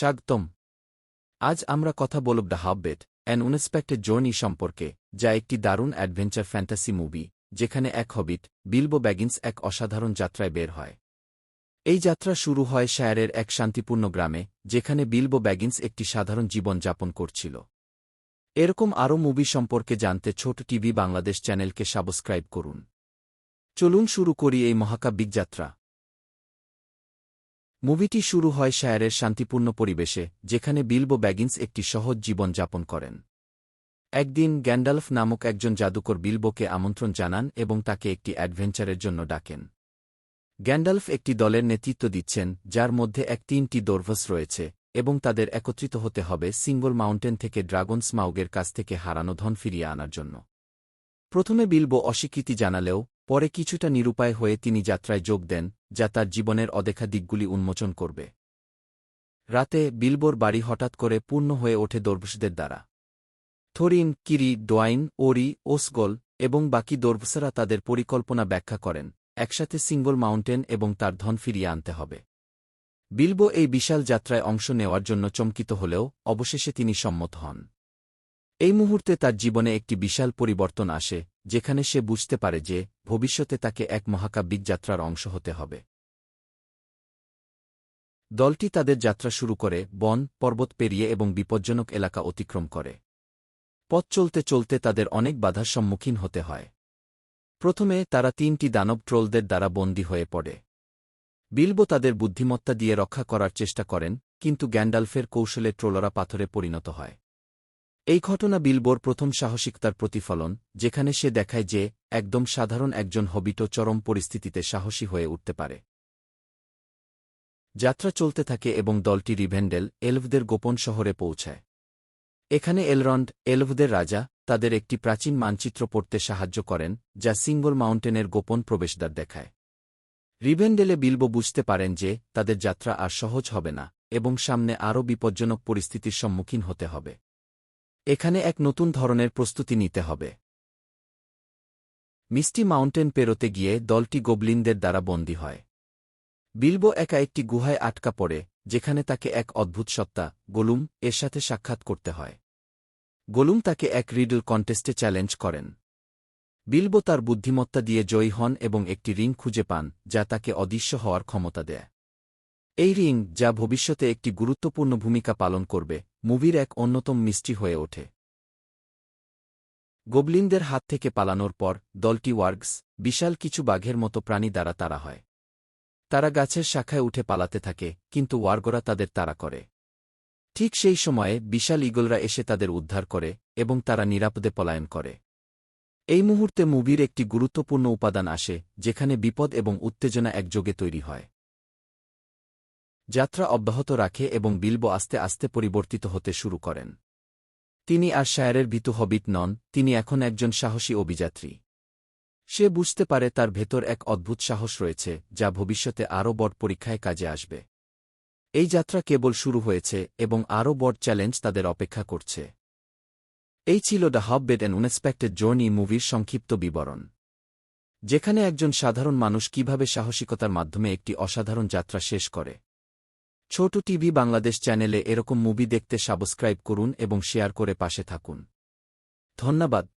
স্বাগতম। আজ আমরা কথা বলব the hobbit, an unexpected journey সম্পর্কে, যা একটি দারুণ অ্যাডভেঞ্চার ফ্যান্টাসি মুভি, যেখানে এক হবিট, বিলবো ব্যাগিন্স এক অসাধারণ যাত্রায় বের হয়। এই যাত্রা শুরু হয় শায়ারের এক শান্তিপূর্ণ গ্রামে, যেখানে বিলবো ব্যাগিন্স একটি সাধারণ জীবন যাপন করছিল। এরকম আরও মুভি সম্পর্কে জানতে ছোট টিভি বাংলাদেশ চ্যানেলকে সাবস্ক্রাইব করুন। চলুন শুরু করি এই মহাকাব্যিক যাত্রা। মুভিটি শুরু হয় শায়ারের শান্তিপূর্ণ পরিবেশে, যেখানে বিলবো ব্যাগিন্স একটি সহজ জীবন যাপন করেন। একদিন গ্যান্ডালফ নামক একজন জাদুকর বিলবোকে আমন্ত্রণ জানান এবং তাকে একটি অ্যাডভেঞ্চারের জন্য ডাকেন। গ্যান্ডালফ একটি দলের নেতৃত্ব দিচ্ছেন, যার মধ্যে এক তিনটি দোর্ভস রয়েছে, এবং তাদের একত্রিত হতে হবে সিঙ্গল মাউন্টেন থেকে ড্রাগন স্মাউগের কাছ থেকে হারানো ধন ফিরিয়ে আনার জন্য। প্রথমে বিলবো অস্বীকৃতি জানালেও পরে কিছুটা নিরুপায় হয়ে তিনি যাত্রায় যোগ দেন, যা তার জীবনের অদেখা দিকগুলি উন্মোচন করবে। রাতে বিলবোর বাড়ি হঠাৎ করে পূর্ণ হয়ে ওঠে দর্ভসদের দ্বারা। থরিন, কিরি, ডোয়াইন, ওরি, ওসগোল এবং বাকি দর্ভসেরা তাদের পরিকল্পনা ব্যাখ্যা করেন, একসাথে সিঙ্গল মাউন্টেন এবং তার ধন ফিরিয়ে আনতে হবে। বিলবো এই বিশাল যাত্রায় অংশ নেওয়ার জন্য চমকিত হলেও অবশেষে তিনি সম্মত হন। মুহূর্তে তার জীবনে একটি বিশাল পরিবর্তন আসে, যেখানে সে বুঝতে পারে যে ভবিষ্যতে তাকে এক মহাকাব্যিক যাত্রার অংশ হতে হবে। দলটি তাদের যাত্রা শুরু করে, বন, পর্বত পেরিয়ে এবং বিপজ্জনক এলাকা অতিক্রম করে। পথ চলতে চলতে তাদের অনেক বাধার সম্মুখীন হতে হয়। প্রথমে তারা তিনটি দানব ট্রোলদের দ্বারা বন্দী হয়ে পড়ে। বিলবো তাদের বুদ্ধিমত্তা দিয়ে রক্ষা করার চেষ্টা করেন, কিন্তু গ্যান্ডালফের কৌশলে ট্রোলরা পাথরে পরিণত হয়। এই ঘটনা বিলবোর প্রথম সাহসিকতার প্রতিফলন, যেখানে সে দেখায় যে, একদম সাধারণ একজন হবিটো চরম পরিস্থিতিতে সাহসী হয়ে উঠতে পারে। যাত্রা চলতে থাকে এবং দলটি রিভেন্ডেল, এলভদের গোপন শহরে পৌঁছায়। এখানে এলরন্ড, এলভদের রাজা, তাদের একটি প্রাচীন মানচিত্র পড়তে সাহায্য করেন, যা সিঙ্গল মাউন্টেনের গোপন প্রবেশদ্বার দেখায়। রিভেন্ডেলে বিলবো বুঝতে পারেন যে, তাদের যাত্রা আর সহজ হবে না, এবং সামনে আরও বিপজ্জনক পরিস্থিতির সম্মুখীন হতে হবে। এখানে এক নতুন ধরনের প্রস্তুতি নিতে হবে। মিষ্টি মাউন্টেন পেরোতে গিয়ে দলটি গোবলিনদের দ্বারা বন্দী হয়। বিলবো একা একটি গুহায় আটকা পড়ে, যেখানে তাকে এক অদ্ভুত সত্তা, গোলুম, এর সাথে সাক্ষাৎ করতে হয়। গোলুম তাকে এক রিডল কন্টেস্টে চ্যালেঞ্জ করেন। বিলবো তার বুদ্ধিমত্তা দিয়ে জয়ী হন এবং একটি রিং খুঁজে পান, যা তাকে অদৃশ্য হওয়ার ক্ষমতা দেয়। এই রিং, যা ভবিষ্যতে একটি গুরুত্বপূর্ণ ভূমিকা পালন করবে, মুভির এক অন্যতম মিষ্টি হয়ে ওঠে। গোবলিনদের হাত থেকে পালানোর পর, দলটি ওয়ার্গস, বিশাল কিছু বাঘের মতো প্রাণী দ্বারা তারা হয়। তারা গাছের শাখায় উঠে পালাতে থাকে, কিন্তু ওয়ার্গরা তাদের তাড়া করে। ঠিক সেই সময়ে, বিশাল ইগলরা এসে তাদের উদ্ধার করে, এবং তারা নিরাপদে পলায়ন করে। এই মুহূর্তে মুভির একটি গুরুত্বপূর্ণ উপাদান আসে, যেখানে বিপদ এবং উত্তেজনা একযোগে তৈরি হয়। যাত্রা অব্যাহত রাখে এবং বিলবো আস্তে আস্তে পরিবর্তিত হতে শুরু করেন। তিনি আর শায়ারের ভীতু হবিট নন, তিনি এখন একজন সাহসী অভিযাত্রী। সে বুঝতে পারে তার ভেতর এক অদ্ভুত সাহস রয়েছে, যা ভবিষ্যতে আরও বড় পরীক্ষায় কাজে আসবে। এই যাত্রা কেবল শুরু হয়েছে এবং আরও বড় চ্যালেঞ্জ তাদের অপেক্ষা করছে। এই ছিল the bed an unexpected journey মুভির সংক্ষিপ্ত বিবরণ। যেখানে একজন সাধারণ মানুষ কীভাবে সাহসিকতার মাধ্যমে একটি অসাধারণ যাত্রা শেষ করে। ছোট টিভি বাংলাদেশ চ্যানেলে এরকম মুভি দেখতে সাবস্ক্রাইব করুন এবং শেয়ার করে পাশে থাকুন। ধন্যবাদ।